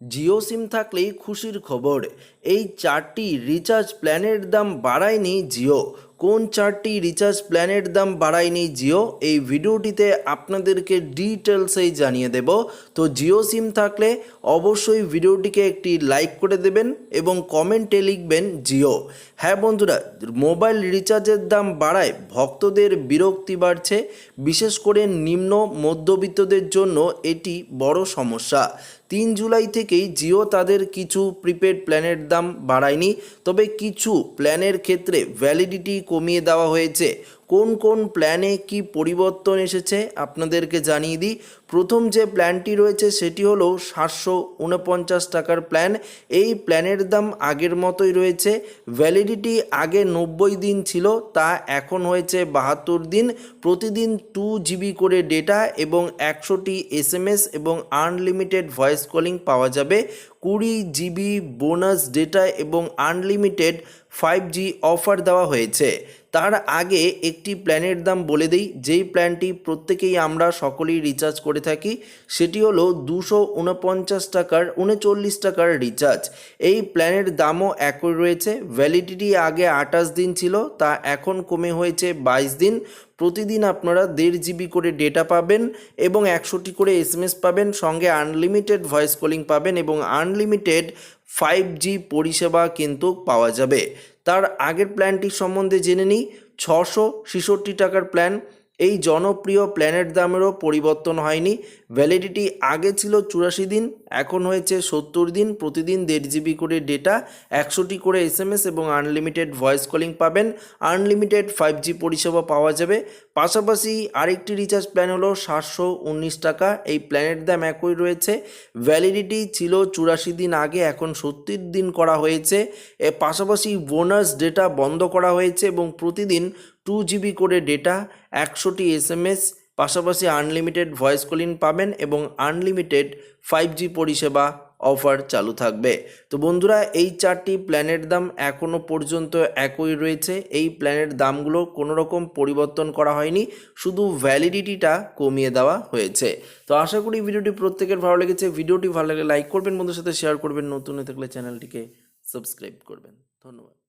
জিও সিম থাকলেই খুশির খবর। এই চারটি রিচার্জ প্ল্যানের দাম বাড়ায়নি জিও। কোন চারটি রিচার্জ প্ল্যানের দাম বাড়ায়নি জিও? এই ভিডিওটিতে আপনাদেরকে ডিটেলসেই জানিয়ে দেব। তো জিও সিম থাকলে অবশ্যই ভিডিওটিকে একটি লাইক করে দেবেন এবং কমেন্টে লিখবেন জিও। হ্যাঁ বন্ধুরা, মোবাইল রিচার্জের দাম বাড়ায় ভক্তদের বিরক্তি বাড়ছে। বিশেষ করে নিম্ন মধ্যবিত্তদের জন্য এটি বড় সমস্যা। তিন জুলাই থেকেই জিও তাদের কিছু প্রিপেড প্ল্যানের দাম বাড়ায়নি, তবে কিছু প্ল্যানের ক্ষেত্রে ভ্যালিডিটি কমিয়ে দেওয়া হয়েছে। কোন কোন প্ল্যানে কি পরিবর্তন এসেছে আপনাদেরকে জানিয়ে দিই। প্রথম যে প্ল্যানটি রয়েছে সেটি হলো সাতশো উনপঞ্চাশ টাকার প্ল্যান এই প্ল্যানের দাম আগের মতোই রয়েছে। ভ্যালিডিটি আগে নব্বই দিন ছিল, তা এখন হয়েছে বাহাত্তর দিন। প্রতিদিন টু জিবি করে ডেটা এবং একশোটি এস এবং আনলিমিটেড ভয়েস কলিং পাওয়া যাবে। কুড়ি জিবি বোনাস ডেটা এবং আনলিমিটেড ফাইভ জি অফার দেওয়া হয়েছে। তার আগে একটি প্ল্যানের দাম বলে দিই, যেই প্ল্যানটি প্রত্যেকেই আমরা সকলেই রিচার্জ করে থাকি, সেটি হলো দুশো উনপঞ্চাশ টাকার উনচল্লিশ টাকার রিচার্জ এই প্ল্যানের দামও একই রয়েছে ভ্যালিডিটি আগে আঠাশ দিন ছিল, তা এখন কমে হয়েছে বাইশ দিন। প্রতিদিন আপনারা দেড় জিবি করে ডেটা পাবেন এবং একশোটি করে এসএমএস পাবেন, সঙ্গে আনলিমিটেড ভয়েস কলিং পাবেন এবং আনলিমিটেড ফাইভ জি পরিষেবা কিন্তু পাওয়া যাবে। তার আগের প্ল্যানটি সম্বন্ধে জেনে নিই, ছশো ছেষট্টি টাকার প্ল্যান এই জনপ্রিয় প্ল্যানের দামেরও পরিবর্তন হয়নি। ভ্যালিডিটি আগে ছিল চুরাশি দিন, এখন হয়েছে সত্তর দিন। প্রতিদিন দেড় জিবি করে ডেটা একশোটি করে এসএমএস এবং আনলিমিটেড ভয়েস কলিং পাবেন। আনলিমিটেড ফাইভ জি পরিষেবা পাওয়া যাবে। পাশাপাশি আরেকটি রিচার্জ প্ল্যান হলো সাতশো উনিশ টাকা। এই প্ল্যানের দাম একই রয়েছে। ভ্যালিডিটি ছিল চুরাশি দিন আগে, এখন সত্তর দিন করা হয়েছে। এর পাশাপাশি বোনাস ডেটা বন্ধ করা হয়েছে এবং প্রতিদিন টু জিবি করে ডেটা একশোটি এসএমএস পাশাপাশি আনলিমিটেড ভয়েস কলিং পাবেন এবং আনলিমিটেড ফাইভ জি পরিষেবা অফার চালু থাকবে। তো বন্ধুরা, এই চারটি প্ল্যানের দাম এখনও পর্যন্ত একই রয়েছে। এই প্ল্যানের দামগুলো কোনো রকম পরিবর্তন করা হয়নি, শুধু ভ্যালিডিটিটা কমিয়ে দেওয়া হয়েছে। তো আশা করি ভিডিওটি প্রত্যেকের ভালো লেগেছে। ভিডিওটি ভালো লাগলে লাইক করবেন বন্ধুর সাথে শেয়ার করবেন। নতুন হয়ে থাকলে চ্যানেলটিকে সাবস্ক্রাইব করবেন। ধন্যবাদ।